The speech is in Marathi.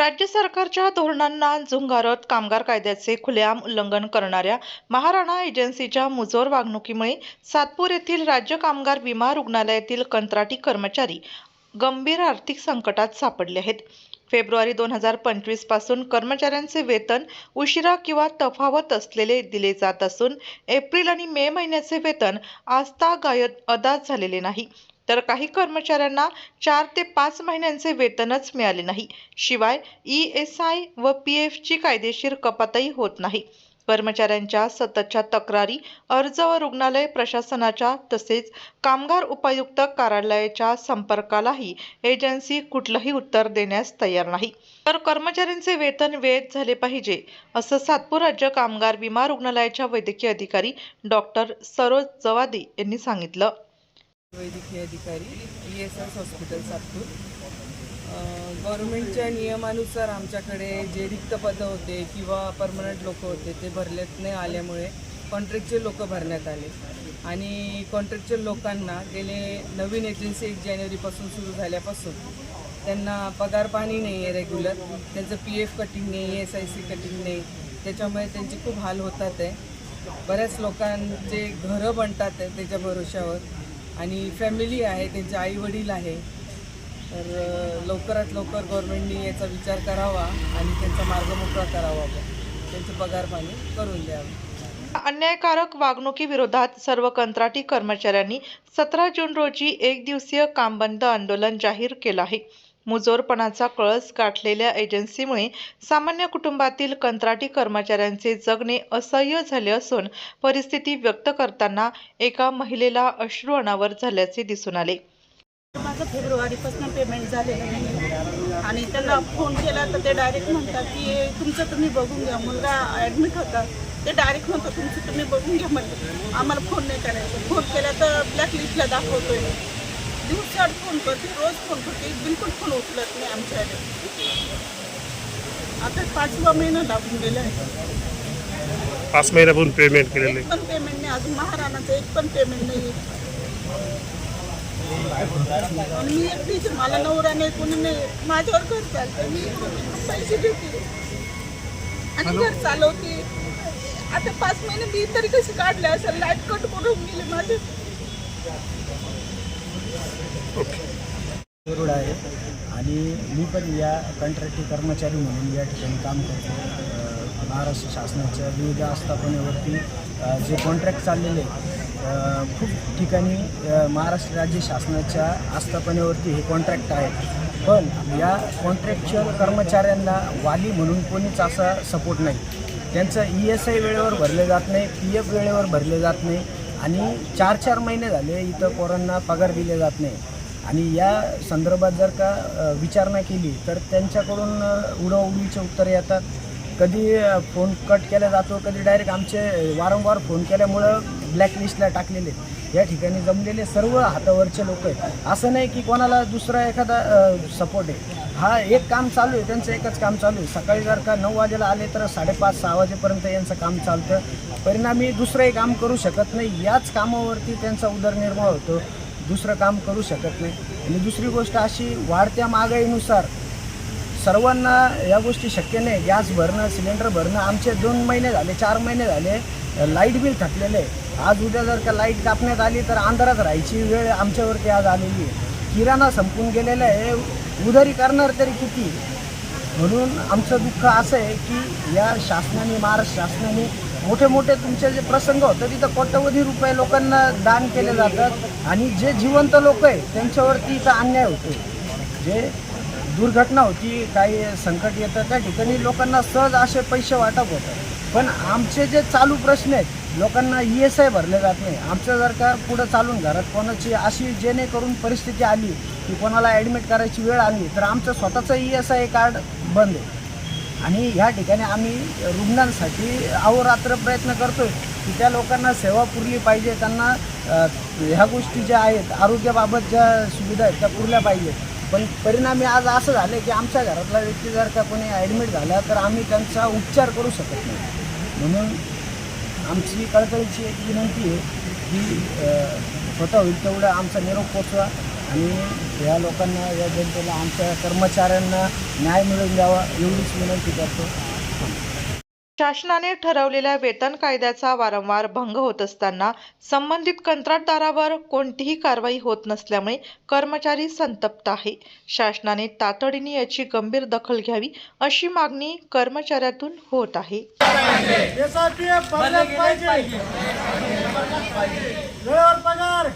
राज्य सरकारच्या धोरणांना झुंगारत कामगार कायद्याचे खुलेआम उल्लंघन करणाऱ्या महाराणा एजन्सीच्या मुजोर वागणुकीमुळे सातपूर येथील राज्य कामगार विमा रुग्णालयातील कंत्राटी कर्मचारी गंभीर आर्थिक संकटात सापडले आहेत. फेब्रुवारी दोन हजार पंचवीसपासून कर्मचाऱ्यांचे वेतन उशिरा किंवा तफावत असलेले दिले जात असून एप्रिल आणि मे महिन्याचे वेतन आजतागायत अदा झालेले नाही. तर काही कर्मचाऱ्यांना चार ते पाच महिन्यांचे वेतनच मिळाले नाही. शिवाय ई एस आय व पी एफची कायदेशीर कपातही होत नाही. कर्मचाऱ्यांच्या सततच्या तक्रारी अर्ज व रुग्णालय प्रशासनाच्या तसेच कामगार उपायुक्त कार्यालयाच्या संपर्कालाही एजन्सी कुठलंही उत्तर देण्यास तयार नाही. तर कर्मचाऱ्यांचे वेतन वेळेत झाले पाहिजे असं सातपूर राज्य कामगार विमा रुग्णालयाच्या वैद्यकीय अधिकारी डॉक्टर सरोज जवादी यांनी सांगितलं. वैद्यकीय अधिकारी E S S hospital Satpur. गव्हर्नमेंटच्या नियमानुसार आमच्याकडे जे रिक्त पदं होते किंवा परमनंट लोक होते ते भरलेत नाही आल्यामुळे कॉन्ट्रॅक्च्युअल लोक भरण्यात आले. आणि कॉन्ट्रॅक्च्युअल लोकांना गेले नवीन एजन्सी एक जानेवारीपासून सुरू झाल्यापासून त्यांना पगार पाणी नाही आहे रेग्युलर त्यांचं पी एफ कटिंग नाही एस आय सी कटिंग नाही. त्याच्यामुळे त्यांचे खूप हाल होतात आहे. बऱ्याच लोकांचे घरं बनतात आहे त्याच्या भरोशावर आणि फॅमिली आहे त्यांचे आई वडील आहे. तर लवकरात लवकर गव्हर्मेंटनी याचा विचार करावा आणि त्यांचा मार्ग मोकळा करावा. त्यांचे पगार पाणी करून द्यावं. अन्यायकारक वागणुकीविरोधात सर्व कंत्राटी कर्मचाऱ्यांनी सतरा जून रोजी एक दिवसीय कामबंद आंदोलन जाहीर केलं आहे. मुजोरपणाचा कळस गाठलेल्या एजन्सीमुळे सामान्य कुटुंबातील कंत्राटी कर्मचाऱ्यांचे जगणे असह्य झाले असून परिस्थिती व्यक्त करताना एका महिलेला अश्रू अनावर झाल्याचे दिसून आले. माझं फेब्रुवारीपासून पेमेंट झालेलं नाही. आणि त्यांना फोन केला तर ते डायरेक्ट म्हणतात की तुमचं तुम्ही बघून घ्या मुलगा ॲडमिट होता. ते डायरेक्ट म्हणतात तुमचं तुम्ही बघून घ्या. म्हणजे आम्हाला फोन नाही करायचं. फोन केला तर ब्लॅकलिस्टला दाखवतोय. दिवसाआड फोन करते रोज फोन करते बिलकुल फोन उचलत नाही आमच्याकडे. आता पाचवा महिना लागून गेला आहे पाच महिन्यापासून पेमेंट केलेले एक पण पेमेंट नाही अजून महाराणाचं एक पण पेमेंट नाही. आणि मी एकटीच. मला नवरा नाही कोणी नाही. माझ्यावर घर चालतं मी पैसे देते. आणि घर चालवते. आता पाच महिने मी तरी कशी काढले असं लाइट कट करून गेले माझे. गरुड आहे. आणि मी पण या कंत्राटी कर्मचारी म्हणून या ठिकाणी काम करतो. महाराष्ट्र शासनाच्या विविध आस्थापनेवरती जे कॉन्ट्रॅक्ट चाललेले खूप ठिकाणी महाराष्ट्र राज्य शासनाच्या आस्थापनेवरती हे कॉन्ट्रॅक्ट आहेत. पण या कॉन्ट्रॅक्च्युअल कर्मचाऱ्यांना वाली म्हणून कोणीच असा सपोर्ट नाही. त्यांचं ई एस आय वेळेवर भरले जात नाही पी एफ वेळेवर भरले जात नाही. आणि चार चार महिने झाले इथं पोरांना पगार दिले जात नाही. आणि या संदर्भात जर का विचारणा केली तर त्यांच्याकडून अ, उडवउडीचे उत्तरे येतात. कधी फोन कट केला जातो कधी डायरेक्ट आमचे वारंवार फोन केल्यामुळं ब्लॅकलिस्टला टाकलेले. या ठिकाणी जमलेले सर्व हातावरचे लोक आहेत. असं नाही की कोणाला दुसरा एखादा सपोर्ट आहे. हा एक काम चालू आहे त्यांचं एकच काम चालू आहे. सकाळी जर का नऊ वाजेला आले तर साडेपाच सहा वाजेपर्यंत यांचं काम चालतं. परिणामी दुसरंही काम करू शकत नाही. याच कामावरती त्यांचा उदरनिर्वाह होतो. दुसरं काम करू शकत नाही. आणि दुसरी गोष्ट अशी वाढत्या महागाईनुसार सर्वांना या गोष्टी शक्य नाही. गॅस भरणं सिलेंडर भरणं आमचे दोन महिने झाले चार महिने झाले लाइट बिल थकलेलं. आहे आज उद्या जर का लाइट कापण्यात आली तर अंधारात राहायची वेळ आमच्यावरती आज आलेली आहे. किराणा संपून गेलेला आहे. उधारी करणार तरी किती? म्हणून आमचं दुःख असं आहे की या शासनाने महाराष्ट्र शासनाने मोठे मोठे तुमचे जे प्रसंग होतं तिथं कोट्यवधी रुपये लोकांना दान केले जातात आणि जे जिवंत लोक आहे त्यांच्यावरती इथं अन्याय होतो. जे दुर्घटना होती काही संकट येतं त्या ठिकाणी लोकांना सहज असे पैसे वाटप होतात. पण आमचे जे चालू प्रश्न आहेत लोकांना ई एस आय भरले जात नाही. आमचं जर का पुढं चालून घरात कोणाची अशी जेणेकरून परिस्थिती आली की कोणाला ॲडमिट करायची वेळ आली तर आमचं स्वतःचं ई एस आय कार्ड बंद आहे. आणि ह्या ठिकाणी आम्ही रुग्णांसाठी अहोरात्र प्रयत्न करतो की त्या लोकांना सेवा पुरली पाहिजे त्यांना ह्या गोष्टी ज्या आहेत आरोग्याबाबत ज्या सुविधा आहेत त्या पुरल्या पाहिजेत. पण परिणामी आज असं झालं की आमच्या घरातला व्यक्ती जर का कोणी ॲडमिट झाला तर आम्ही त्यांचा उपचार करू शकत नाही. म्हणून आमची कळकळीची एक विनंती आहे की स्वतः होईल तेवढं आमचा निरोप पोचवा. आणि या लोकांना या जनतेला आमच्या कर्मचाऱ्यांना न्याय मिळवून द्यावा एवढीच विनंती करतो. शासनाने ठरवलेल्या वेतन कायद्याचा वारंवार भंग होत असताना संबंधित कंत्राटदारावर कोणतीही कारवाई होत नसल्यामुळे कर्मचारी संतप्त आहे. शासनाने तातडीने याची गंभीर दखल घ्यावी अशी मागणी कर्मचाऱ्यातून होत आहे. वेळेवर पगार.